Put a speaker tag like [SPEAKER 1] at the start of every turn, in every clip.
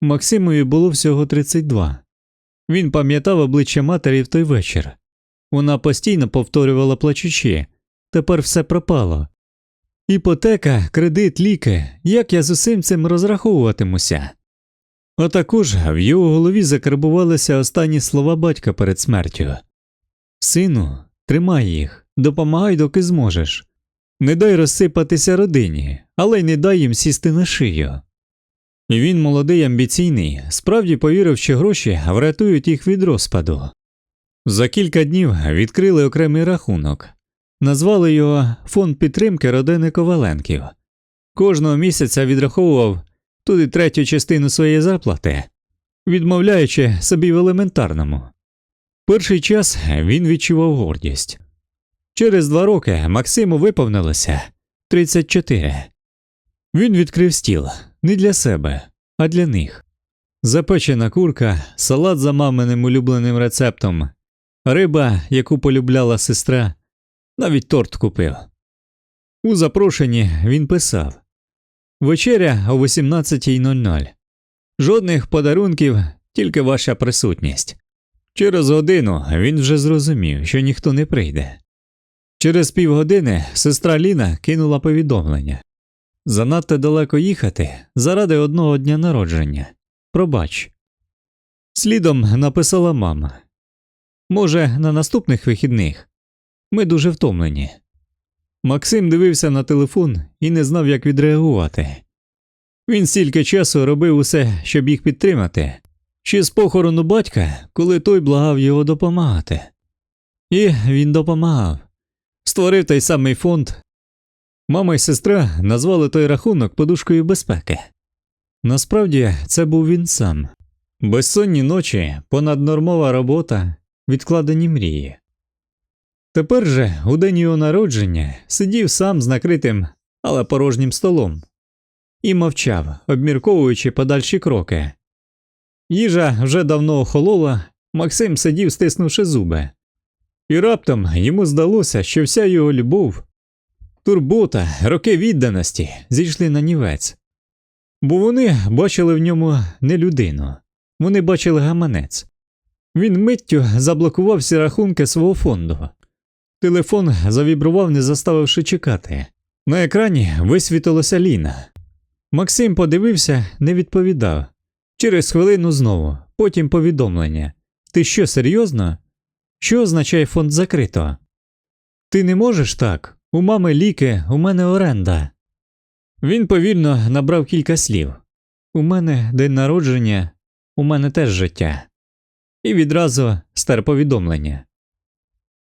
[SPEAKER 1] Максимові було всього 32. Він пам'ятав обличчя матері в той вечір. Вона постійно повторювала плачучи тепер все пропало. Іпотека, кредит, ліки, як я з усім цим розраховуватимуся. А в його голові закарбувалися останні слова батька перед смертю Сину, тримай їх, допомагай, доки зможеш. Не дай розсипатися родині, але й не дай їм сісти на шию. Він молодий амбіційний, справді повірив, що гроші врятують їх від розпаду. За кілька днів відкрили окремий рахунок, назвали його Фонд підтримки родини Коваленків. Кожного місяця відраховував туди третю частину своєї зарплати, відмовляючи собі в елементарному. Перший час він відчував гордість. Через два роки Максиму виповнилося 34. Він відкрив стіл не для себе, а для них. Запечена курка, салат за маминим улюбленим рецептом, риба, яку полюбляла сестра, навіть торт купив. У запрошенні він писав Вечеря о 18.00. Жодних подарунків, тільки ваша присутність. Через годину він вже зрозумів, що ніхто не прийде. Через півгодини сестра Ліна кинула повідомлення занадто далеко їхати заради одного дня народження. Пробач. Слідом написала мама. Може, на наступних вихідних. Ми дуже втомлені. Максим дивився на телефон і не знав, як відреагувати. Він стільки часу робив усе, щоб їх підтримати, ще з похорону батька, коли той благав його допомагати. І він допомагав. Створив той самий фонд. Мама і сестра назвали той рахунок подушкою безпеки. Насправді це був він сам. Безсонні ночі, понаднормова робота, відкладені мрії. Тепер же, у день його народження, сидів сам з накритим, але порожнім столом і мовчав, обмірковуючи подальші кроки. Їжа вже давно охолола, Максим сидів, стиснувши зуби, і раптом йому здалося, що вся його любов, турбота, роки відданості зійшли на нівець, бо вони бачили в ньому не людину, вони бачили гаманець. Він миттю заблокував всі рахунки свого фонду. Телефон завібрував, не заставивши чекати. На екрані висвітилося Ліна. Максим подивився, не відповідав. Через хвилину знову, потім повідомлення. Ти що, серйозно? Що означає фонд закрито? Ти не можеш так? У мами ліки, у мене оренда. Він повільно набрав кілька слів. У мене день народження, у мене теж життя. І відразу стар повідомлення.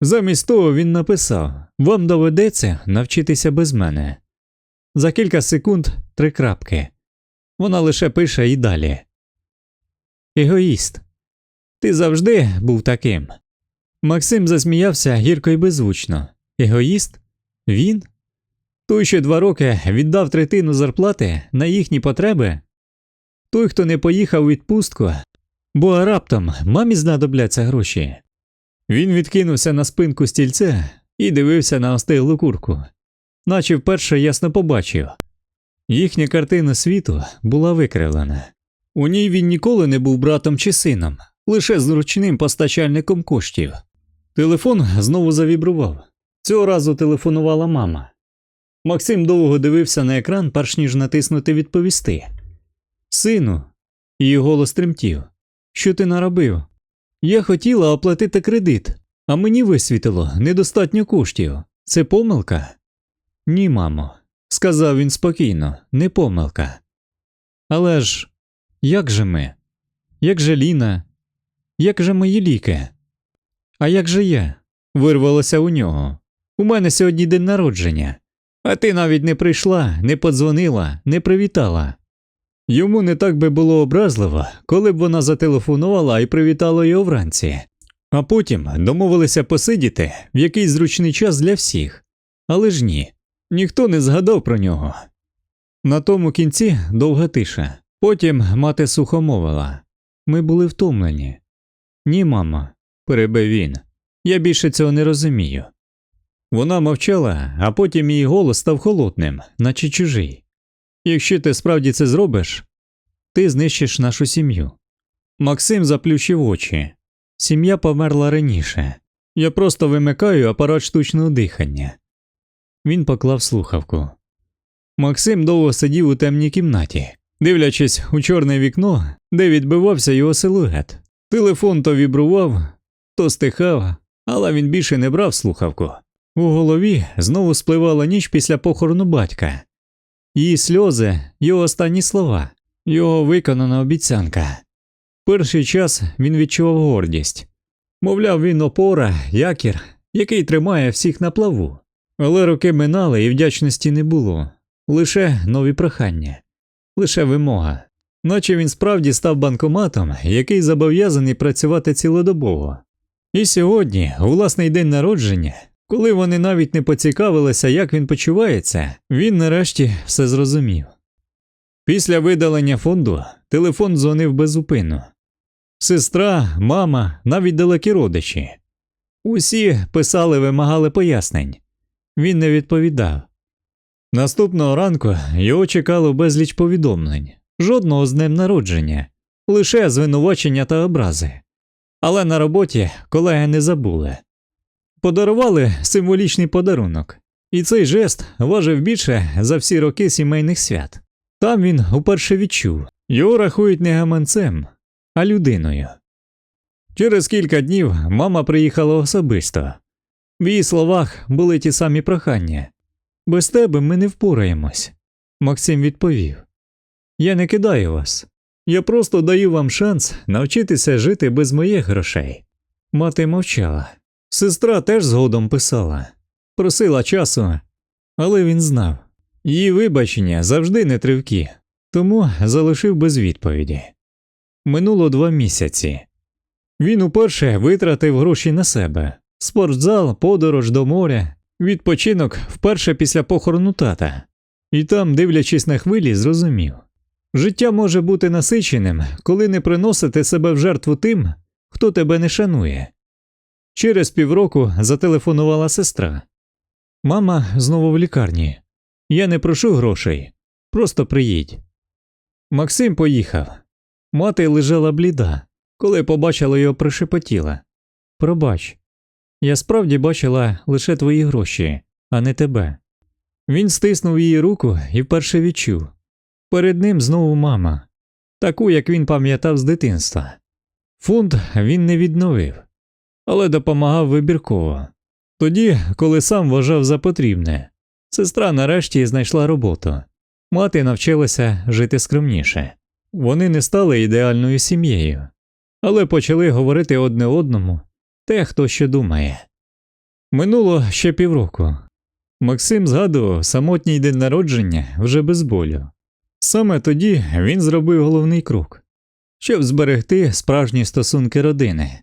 [SPEAKER 1] Замість того він написав Вам доведеться навчитися без мене. За кілька секунд три крапки. Вона лише пише і далі. Егоїст. Ти завжди був таким. Максим засміявся гірко й беззвучно. Егоїст? Він? Той, що два роки віддав третину зарплати на їхні потреби? Той, хто не поїхав у відпустку, бо раптом мамі знадобляться гроші. Він відкинувся на спинку стільця і дивився на остиглу курку, наче вперше ясно побачив. Їхня картина світу була викривлена. У ній він ніколи не був братом чи сином, лише зручним постачальником коштів. Телефон знову завібрував. Цього разу телефонувала мама. Максим довго дивився на екран, перш ніж натиснути відповісти. Сину, її голос тремтів. Що ти наробив? Я хотіла оплатити кредит, а мені висвітило недостатньо коштів. Це помилка? Ні, мамо, сказав він спокійно, не помилка. Але ж як же ми? Як же Ліна? Як же мої ліки? А як же я? вирвалося у нього. У мене сьогодні день народження, а ти навіть не прийшла, не подзвонила, не привітала. Йому не так би було образливо, коли б вона зателефонувала і привітала його вранці, а потім домовилися посидіти в якийсь зручний час для всіх. Але ж ні, ніхто не згадав про нього. На тому кінці довга тиша. Потім мати сухо мовила Ми були втомлені. Ні, мамо, перебив він. Я більше цього не розумію. Вона мовчала, а потім її голос став холодним, наче чужий. Якщо ти справді це зробиш, ти знищиш нашу сім'ю. Максим заплющив очі. Сім'я померла раніше. Я просто вимикаю апарат штучного дихання. Він поклав слухавку. Максим довго сидів у темній кімнаті, дивлячись у чорне вікно, де відбивався його силует. Телефон то вібрував, то стихав, але він більше не брав слухавку. У голові знову спливала ніч після похорону батька. Її сльози, його останні слова, його виконана обіцянка. Перший час він відчував гордість. Мовляв, він опора, якір, який тримає всіх на плаву. Але роки минали і вдячності не було. Лише нові прохання, лише вимога. Наче він справді став банкоматом, який зобов'язаний працювати цілодобово. І сьогодні, у власний день народження, коли вони навіть не поцікавилися, як він почувається, він нарешті все зрозумів. Після видалення фонду телефон дзвонив безупинно. Сестра, мама, навіть далекі родичі. Усі писали, вимагали пояснень. Він не відповідав. Наступного ранку його чекало безліч повідомлень, жодного з днем народження, лише звинувачення та образи. Але на роботі колеги не забули. Подарували символічний подарунок, і цей жест важив більше за всі роки сімейних свят. Там він уперше відчув його рахують не гаманцем, а людиною. Через кілька днів мама приїхала особисто. В її словах були ті самі прохання без тебе ми не впораємось. Максим відповів Я не кидаю вас. Я просто даю вам шанс навчитися жити без моїх грошей. Мати мовчала. Сестра теж згодом писала, просила часу, але він знав її вибачення завжди не тривкі, тому залишив без відповіді. Минуло два місяці. Він уперше витратив гроші на себе спортзал, подорож до моря, відпочинок вперше після похорону тата, і там, дивлячись на хвилі, зрозумів життя може бути насиченим, коли не приносити себе в жертву тим, хто тебе не шанує. Через півроку зателефонувала сестра. Мама знову в лікарні. Я не прошу грошей, просто приїдь. Максим поїхав. Мати лежала бліда, коли побачила його пришепотіла. Пробач, я справді бачила лише твої гроші, а не тебе. Він стиснув її руку і вперше відчув. Перед ним знову мама, таку, як він пам'ятав з дитинства. Фунт він не відновив, але допомагав вибірково. Тоді, коли сам вважав за потрібне, сестра нарешті знайшла роботу. Мати навчилася жити скромніше. Вони не стали ідеальною сім'єю, але почали говорити одне одному те, хто що думає. Минуло ще півроку. Максим згадував самотній день народження вже без болю. Саме тоді він зробив головний крок, щоб зберегти справжні стосунки родини.